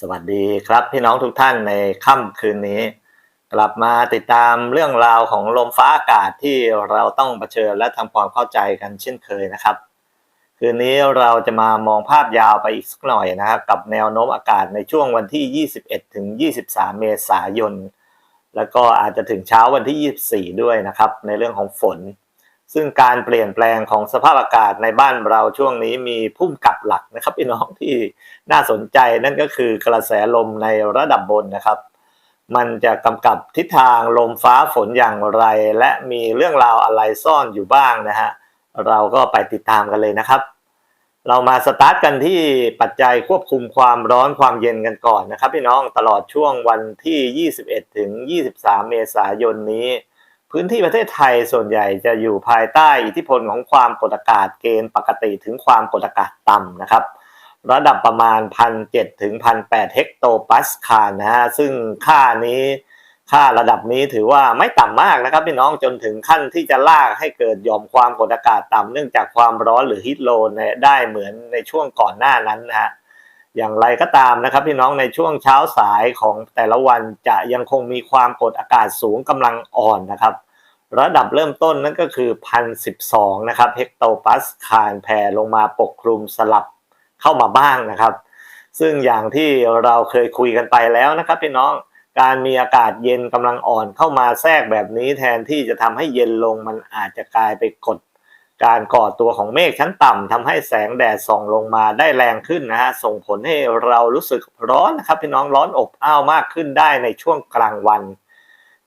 สวัสดีครับพี่น้องทุกท่านในค่ำคืนนี้ กลับมาติดตามเรื่องราวของลมฟ้าอากาศที่เราต้องเผชิญและทำความเข้าใจกันเช่นเคยนะครับ คืนนี้เราจะมามองภาพยาวไปอีกสักหน่อยนะครับกับแนวโน้มอากาศในช่วงวันที่ 21 ถึง 23 เมษายน แล้วก็อาจจะถึงเช้าวันที่ 24 ด้วยนะครับ ในเรื่องของฝน ซึ่งการเปลี่ยนแปลงของสภาพอากาศในบ้านเราช่วงนี้มีพุ่มกับหลักนะครับพี่น้องที่น่าสนใจนั่นก็คือกระแสลมในระดับบนนะครับ มันจะกำกับทิศทางลมฟ้าฝนอย่างไร และมีเรื่องราวอะไรซ่อนอยู่บ้างนะฮะเราก็ไปติดตามกันเลยนะครับ เรามาสตาร์ทกันที่ปัจจัยควบคุมความร้อนความเย็นกันก่อนนะครับพี่น้องตลอดช่วงวันที่ 21ถึง23 เมษายนนี้ พื้นที่ประเทศไทยส่วนใหญ่จะอยู่ภายใต้อิทธิพลของความกดอากาศเกณฑ์ปกติถึงความกดอากาศต่ำนะครับ ระดับประมาณ 1,007ถึง1,008เฮกโตปาสคาลนะฮะซึ่งค่านี้ค่าระดับนี้ถือว่าไม่ต่ำมากนะครับพี่น้องจนถึงขั้นที่จะลากให้เกิดยอมความกดอากาศต่ำเนื่องจากความร้อนหรือฮีทโลนได้เหมือนในช่วงก่อนหน้านั้นนะฮะอย่างไรก็ตามนะครับพี่น้องในช่วงเช้าสายของแต่ละวันจะยังคงมีความกดอากาศสูงกำลังอ่อนนะครับ ระดับเริ่มต้นนั่นก็คือ 1,012 นะครับเฮกโตปาสคาลแผ่ลงมาปกคลุมสลับเข้ามาบ้างนะครับ ซึ่งอย่างที่เราเคยคุยกันไปแล้วนะครับพี่น้องการมีอากาศเย็นกำลังอ่อนเข้ามาแทรกแบบนี้แทนที่จะทำให้เย็นลงมันอาจจะกลายไปกด การก่อตัวของเมฆชั้นต่ำทำให้แสงแดดส่องลงมาได้แรงขึ้นนะฮะส่งผลให้เรารู้สึกร้อนนะครับพี่น้องร้อนอบอ้าวมากขึ้นได้ในช่วงกลางวัน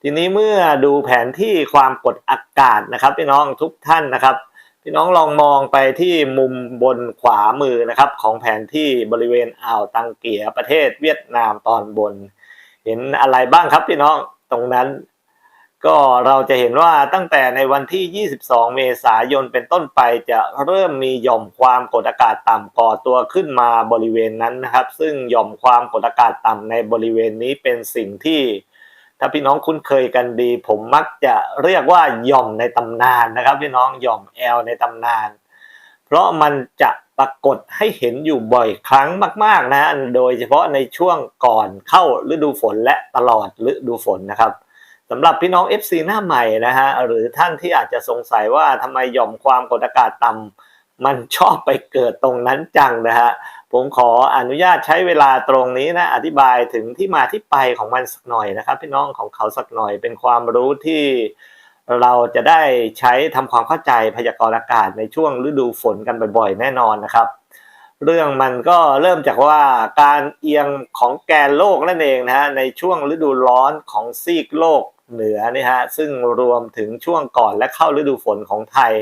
ทีนี้เมื่อดูแผนที่ความกดอากาศนะครับ พี่น้องทุกท่านนะครับ พี่น้องลองมองไปที่มุมบนขวามือนะครับ ของแผนที่บริเวณอ่าวตังเกียประเทศเวียดนามตอนบน เห็นอะไรบ้างครับพี่น้องตรงนั้น ก็เราจะเห็นว่าตั้งแต่ในวันที่ 22 เมษายนเป็นต้นไปจะเริ่มมีหย่อมความกดอากาศต่ำก่อตัวขึ้นมาบริเวณนั้นนะครับ ซึ่งหย่อมความกดอากาศต่ำในบริเวณนี้เป็นสิ่งที่าพี่น้องคุ้นเคยกันดี ผมมักจะเรียกว่าหย่อมในตำนานนะครับ พี่น้องหย่อมแอลในตำนาน เพราะมันจะปรากฏให้เห็นอยู่บ่อยครั้งมาก ๆนะฮะโดยเฉพาะในช่วงก่อนเข้าฤดูฝนและตลอดฤดูฝนนะครับสำหรับพี่น้อง FC หน้าใหม่นะฮะหรือท่านที่อาจจะสงสัยว่าทำไมหย่อมความกดอากาศต่ำมันชอบไปเกิดตรงนั้นจังนะฮะ ผมขออนุญาตใช้เวลาตรงนี้นะอธิบายถึงที่มาที่ไปของมันสักหน่อยนะครับพี่น้องของเขาสักหน่อยเป็นความรู้ที่เราจะได้ใช้ทำความเข้าใจพยากรณ์อากาศในช่วงฤดูฝนกันบ่อยๆ แน่นอนนะครับ เรื่องมันก็เริ่มจากว่าการเอียงของแกนโลกนั่นเองนะฮะในช่วงฤดูร้อนของซีกโลกเหนือนี่ฮะซึ่งรวมถึงช่วงก่อนและเข้าฤดูฝนของไทย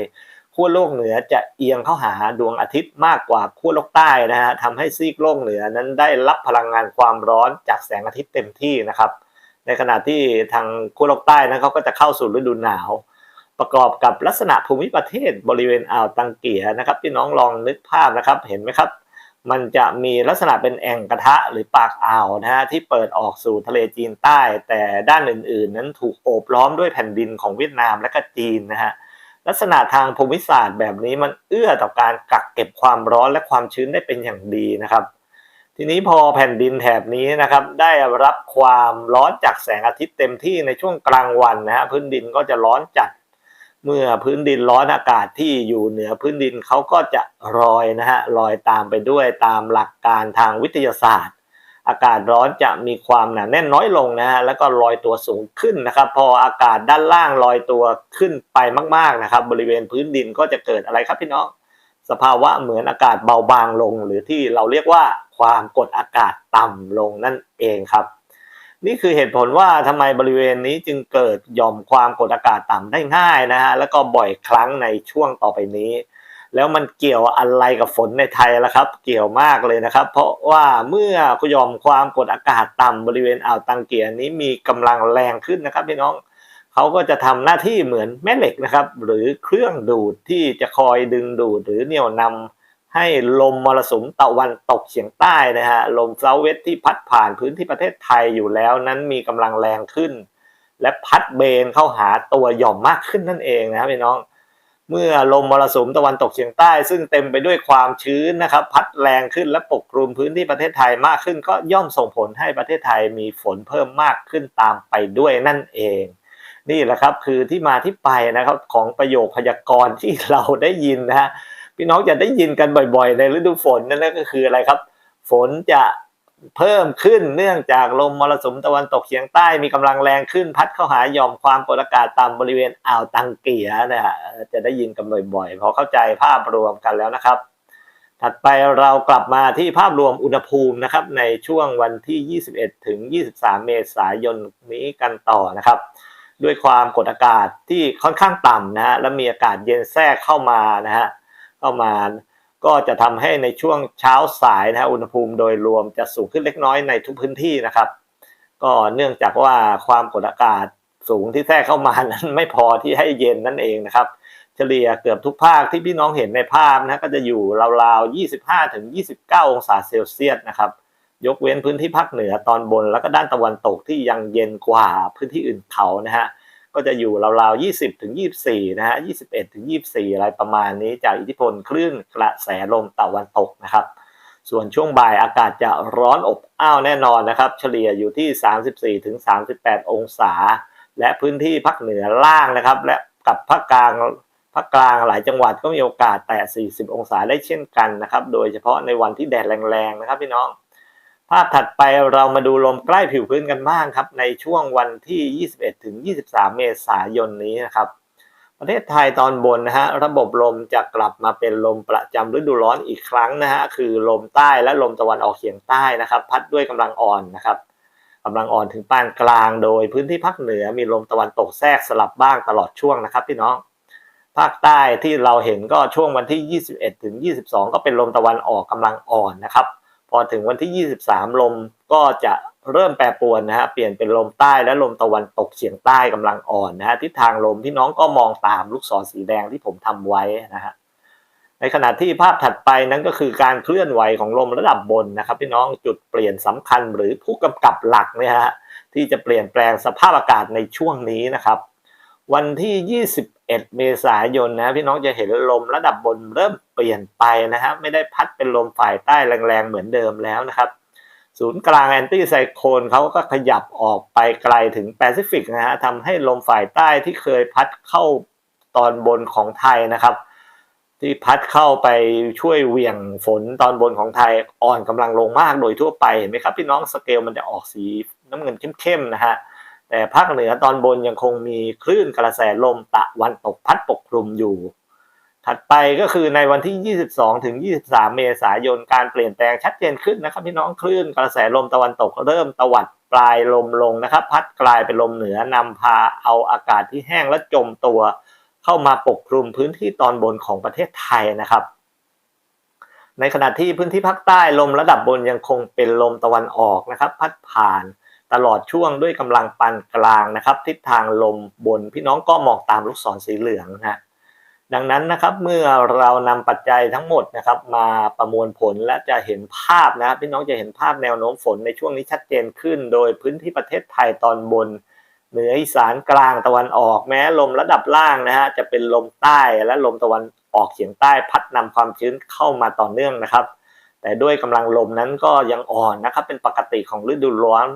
ขั้วโลกเหนือจะเอียงเข้าหาดวงอาทิตย์มากกว่าขั้วโลกใต้นะฮะทำให้ซีกโลกเหนือนั้นได้รับพลังงานความร้อนจากแสงอาทิตย์เต็มที่นะครับ ในขณะที่ทางขั้วโลกใต้นั้นเขาก็จะเข้าสู่ฤดูหนาว ประกอบกับลักษณะภูมิประเทศบริเวณอ่าวตังเกียนะครับพี่น้องลองนึกภาพนะครับเห็นไหมครับ มันจะมีลักษณะเป็นแอ่งกระทะหรือปากอ่าวนะฮะที่เปิดออกสู่ทะเลจีนใต้ แต่ด้านอื่น ๆ นั้นถูกโอบล้อมด้วยแผ่นดินของเวียดนามและก็จีนนะฮะ ลักษณะทางภูมิศาสตร์แบบนี้มันเอื้อต่อการกักเก็บความร้อนและความชื้นได้เป็นอย่างดีนะครับ ทีนี้พอแผ่นดินแถบนี้นะครับ ได้รับความร้อนจากแสงอาทิตย์เต็มที่ในช่วงกลางวันนะฮะพื้นดินก็จะร้อนจัด เมื่อพื้นดินร้อนอากาศที่อยู่เหนือพื้นดินเขาก็จะลอยนะฮะลอยตามไปด้วยตามหลักการทางวิทยาศาสตร์ อากาศร้อนจะมีความหนาแน่นน้อยลงนะฮะแล้วก็ลอยตัวสูงขึ้นนะครับ พออากาศด้านล่างลอยตัวขึ้นไปมาก ๆนะครับ บริเวณพื้นดินก็จะเกิดอะไรครับพี่น้องสภาวะเหมือนอากาศเบาบางลง หรือที่เราเรียกว่าความกดอากาศต่ำลงนั่นเองครับ นี่คือเหตุผลว่าทำไมบริเวณนี้จึงเกิดหย่อมความกดอากาศต่ำได้ง่ายนะฮะแล้วก็บ่อยครั้งในช่วงต่อไปนี้ แล้วมันเกี่ยวอะไรกับฝนในไทยล่ะครับ เกี่ยวมากเลยนะครับ เพราะว่าเมื่อหย่อมความกดอากาศต่ำบริเวณอ่าวตังเกียนี้มีกำลังแรงขึ้นนะครับพี่น้องเขาก็จะทำหน้าที่เหมือนแม่เหล็กนะครับ หรือเครื่องดูดที่จะคอยดึงดูดหรือเหนี่ยวนำให้ลมมรสุมตะวันตกเฉียงใต้นะฮะลมเซาเวสที่พัดผ่านพื้นที่ประเทศไทยอยู่แล้วนั้นมีกำลังแรงขึ้น และพัดเบนเข้าหาตัวหย่อมมากขึ้นนั่นเองนะครับพี่น้อง เมื่อลมมรสุมตะวันตกเฉียงใต้ ซึ่งเต็มไปด้วยความชื้นนะครับ พัดแรงขึ้นและปกคลุมพื้นที่ประเทศไทยมากขึ้น ก็ย่อมส่งผลให้ประเทศไทยมีฝนเพิ่มมากขึ้นตามไปด้วยนั่นเอง นี่แหละครับคือที่มาที่ไปนะครับของประโยคพยากรณ์ที่เราได้ยินนะฮะพี่น้องจะได้ยินกันบ่อย ๆ ในฤดูฝนนั่นก็คืออะไรครับ ฝนจะ เพิ่มขึ้นเนื่องจากลมมรสุมตะวันตกเฉียงใต้มีกำลังแรงขึ้นพัดเข้าหาย่อมความกดอากาศต่ำบริเวณอ่าวตังเกียนะฮะจะได้ยินกันบ่อยๆพอเข้าใจภาพรวมกันแล้วนะครับ ถัดไปเรากลับมาที่ภาพรวมอุณหภูมินะครับ ในช่วงวันที่ 21 ถึง 23 เมษายนนี้กันต่อนะครับ ด้วยความกดอากาศที่ค่อนข้างต่ำนะฮะและมีอากาศเย็นแทรกเข้ามานะฮะเข้ามา ก็จะทำให้ในช่วงเช้าสายนะฮะอุณหภูมิโดยรวมจะสูงขึ้นเล็กน้อยในทุกพื้นที่นะครับ ก็เนื่องจากว่าความกดอากาศสูงที่แทรกเข้ามานั้นไม่พอที่ให้เย็นนั่นเองนะครับ เฉลี่ยเกือบทุกภาคที่พี่น้องเห็นในภาพนะก็จะอยู่ราวๆ 25ถึง29 องศาเซลเซียสนะครับ ยกเว้นพื้นที่ภาคเหนือตอนบน แล้วก็ด้านตะวันตกที่ยังเย็นกว่าพื้นที่อื่นเขานะฮะ ก็จะอยู่ราวๆ 20 ถึง 24 นะฮะ 21 ถึง 24 อะไรประมาณนี้จากอิทธิพลคลื่นกระแสลมตะวันตกนะครับ ส่วนช่วงบ่ายอากาศจะร้อนอบอ้าวแน่นอนนะครับ เฉลี่ยอยู่ที่ 34 ถึง 38 องศา และพื้นที่ภาคเหนือล่างนะครับ และกับภาคกลางภาคกลางหลายจังหวัดก็มีโอกาสแตะ 40 องศาได้เช่นกันนะครับ โดยเฉพาะในวันที่แดดแรงๆนะครับพี่น้องาพถัดไปเรามาดูลมใกล้ผิวพื้นกันบ้างครับ ในช่วงวันที่ 21 ถึง 23 เมษายนนี้นะครับ ประเทศไทยตอนบนนะฮะระบบลมจะกลับมาเป็นลมประจำฤดูร้อนอีกครั้งนะฮะคือลมใต้และลมตะวันออกเฉียงใต้นะครับ พัดด้วยกำลังอ่อนนะครับกำลังอ่อนถึงปานกลาง โดยพื้นที่ภาคเหนือมีลมตะวันตกแทรกสลับบ้างตลอดช่วงนะครับพี่น้องภาคใต้ที่เราเห็นก็ช่วงวันที่ 21 ถึง 22 ก็เป็นลมตะวันออกกำลังอ่อนนะครับ อถึงวันที่ 23 ลมก็จะเริ่มแปรปรวนนะฮะ เปลี่ยนเป็นลมใต้และลมตะวันตกเฉียงใต้กำลังอ่อนนะฮะ ทิศทางลมพี่น้องก็มองตามลูกศรสีแดงที่ผมทำไว้นะฮะ ในขณะที่ภาพถัดไปนั้นก็คือการเคลื่อนไหวของลมระดับบนนะครับ พี่น้องจุดเปลี่ยนสำคัญหรือผู้กำกับหลักเนี่ยฮะที่จะเปลี่ยนแปลงสภาพอากาศในช่วงนี้นะครับ วันที่21เมษายนนะพี่น้องจะเห็นลมระดับบนเริ่มเปลี่ยนไปนะฮะไม่ได้พัดเป็นลมฝ่ายใต้แรงๆเหมือนเดิมแล้วนะครับ ศูนย์กลางแอนตี้ไซโคลนเขาก็ขยับออกไปไกลถึงแปซิฟิกนะฮะทำให้ลมฝ่ายใต้ที่เคยพัดเข้าตอนบนของไทยนะครับ ที่พัดเข้าไปช่วยเหวี่ยงฝนตอนบนของไทยอ่อนกำลังลงมากโดยทั่วไปเห็นไหมครับพี่น้องสเกลมันจะออกสีน้ำเงินเข้มๆนะฮะ แต่ภาคเหนือตอนบนยังคงมีคลื่นกระแสลมตะวันตกพัดปกคลุมอยู่ ถัดไปก็คือในวันที่ 22 ถึง 23 เมษายนการเปลี่ยนแปลงชัดเจนขึ้นนะครับพี่น้องคลื่นกระแสลมตะวันตกเริ่มตวัดปลายลมลงนะครับ พัดกลายเป็นลมเหนือนำพาเอาอากาศที่แห้งและจมตัว เข้ามาปกคลุมพื้นที่ตอนบนของประเทศไทยนะครับในขณะที่พื้นที่ภาคใต้ลมระดับบนยังคงเป็นลมตะวันออกนะครับ พัดผ่าน ตลอดช่วงด้วยกำลังปานกลางนะครับ ทิศทางลมบนพี่น้องก็มองตามลูกศรสีเหลืองนะดังนั้นนะครับเมื่อเรานำปัจจัยทั้งหมดนะครับ มาประมวลผลและจะเห็นภาพนะครับพี่น้องจะเห็นภาพแนวโน้มฝนในช่วงนี้ชัดเจนขึ้น โดยพื้นที่ประเทศไทยตอนบน เหนืออีสานกลางตะวันออกแม้ลมระดับล่างนะฮะจะเป็นลมใต้และลมตะวันออกเฉียงใต้พัดนำความชื้นเข้ามาต่อเนื่องนะครับ แต่ด้วยกำลังลมนั้นก็ยังอ่อนนะครับเป็นปกติของฤดูร้อน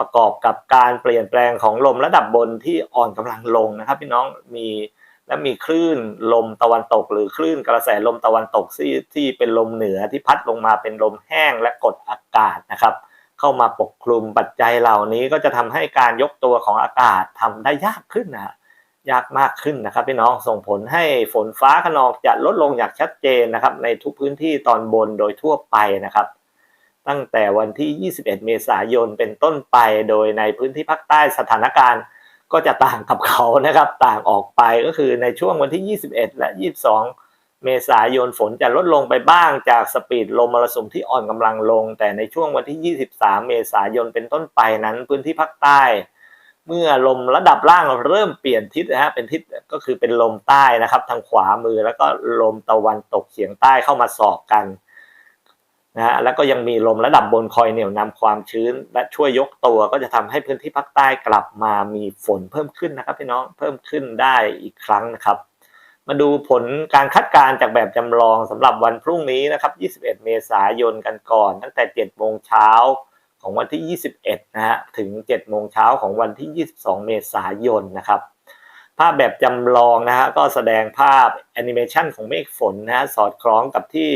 ประกอบกับการเปลี่ยนแปลงของลมระดับบนที่อ่อนกำลังลงนะครับ พี่น้องมีและมีคลื่นลมตะวันตก หรือคลื่นกระแสลมตะวันตกที่ที่เป็นลมเหนือที่พัดลงมาเป็นลมแห้งและกดอากาศนะครับ เข้ามาปกคลุมปัจจัยเหล่านี้ก็จะทำให้การยกตัวของอากาศทำได้ยากขึ้นนะยากมากขึ้นนะครับพี่น้องส่งผลให้ฝนฟ้าขนองจะลดลงอย่างชัดเจนนะครับ ในทุกพื้นที่ตอนบนโดยทั่วไปนะครับ ตั้งแต่วันที่ 21 เมษายนเป็นต้นไป โดยในพื้นที่ภาคใต้สถานการณ์ก็จะต่างกับเขานะครับ ต่างออกไปก็คือในช่วงวันที่ 21 และ 22 เมษายนฝนจะลดลงไปบ้างจากสปีดลมมรสุมที่อ่อนกำลังลง แต่ในช่วงวันที่ 23 เมษายนเป็นต้นไปนั้นพื้นที่ภาคใต้ เมื่อลมระดับล่างเริ่มเปลี่ยนทิศนะฮะเป็นทิศก็คือเป็นลมใต้นะครับ ทางขวามือแล้วก็ลมตะวันตกเฉียงใต้เข้ามาสอบกัน นะฮะแล้วก็ยังมีลมระดับบนคอยเหนี่ยวนำความชื้น และช่วยยกตัวก็จะทำให้พื้นที่ภาคใต้กลับมามีฝนเพิ่มขึ้นนะครับพี่น้องเพิ่มขึ้นได้อีกครั้งนะครับ มาดูผลการคาดการณ์จากแบบจำลองสำหรับวันพรุ่งนี้นะครับ 21 เมษายนกันก่อน ตั้งแต่ 7 โมงเช้าของวันที่ 21 นะฮะถึง 7 โมงเช้าของวันที่ 22 เมษายนนะครับภาพแบบจำลองนะฮะก็แสดงภาพแอนิเมชันของเมฆฝนนะฮะสอดคล้องกับที่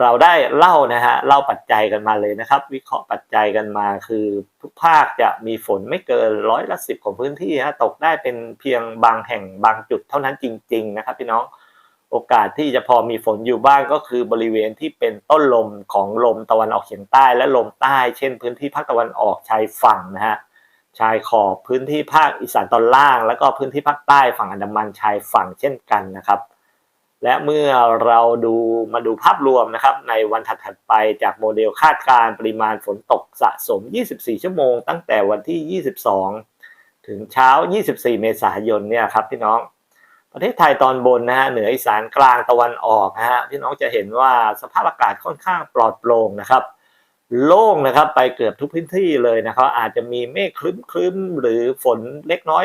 เราได้เล่านะฮะเล่าปัจจัยกันมาเลยนะครับ วิเคราะห์ปัจจัยกันมาคือทุกภาคจะมีฝนไม่เกินร้อยละสิบของพื้นที่ฮะตกได้เป็นเพียงบางแห่งบางจุดเท่านั้นจริง ๆ นะครับ พี่น้องโอกาสที่จะพอมีฝนอยู่บ้างก็คือบริเวณที่เป็นต้นลมของลมตะวันออกเฉียงใต้และลมใต้ เช่น พื้นที่ภาคตะวันออกชายฝั่งนะฮะชายขอบพื้นที่ภาคอีสานตอนล่าง แล้วก็พื้นที่ภาคใต้ฝั่งอันดามันชายฝั่งเช่นกันนะครับ และเมื่อเราดูมาดูภาพรวมนะครับ ในวันถัดๆไปจากโมเดลคาดการณ์ปริมาณฝนตกสะสม 24 ชั่วโมง ตั้งแต่วันที่ 22 ถึงเช้า 24 เมษายนเนี่ยครับพี่น้องประเทศไทยตอนบนนะฮะเหนืออีสานกลางตะวันออกนะฮะพี่น้องจะเห็นว่าสภาพอากาศค่อนข้างปลอดโปร่งนะครับ โล่งนะครับไปเกือบทุกพื้นที่เลยนะครับ อาจจะมีเมฆคลึ้มๆหรือฝนเล็กน้อย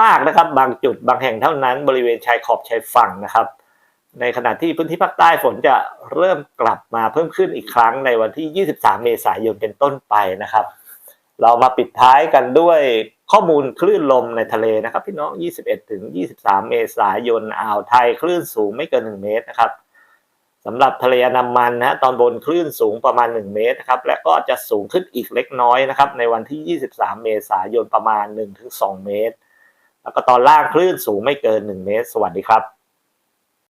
มากๆนะครับ บางจุดบางแห่งเท่านั้นบริเวณชายขอบชายฝั่งนะครับ ในขณะที่พื้นที่ภาคใต้ฝนจะเริ่มกลับมาเพิ่มขึ้นอีกครั้งในวันที่ 23 เมษายนเป็นต้นไปนะครับ เรามาปิดท้ายกันด้วยข้อมูลคลื่นลมในทะเลนะครับพี่น้อง 21 ถึง 23 เมษายนอ่าวไทยคลื่นสูงไม่เกิน 1 เมตรนะครับสำหรับทะเลอันดามันนะฮะตอนบนคลื่นสูงประมาณ 1 เมตรนะครับและก็จะสูงขึ้นอีกเล็กน้อยนะครับในวันที่ 23 เมษายนประมาณ 1-2 เมตร แล้วก็ตอนล่างคลื่นสูงไม่เกิน 1 เมตร สวัสดีครับ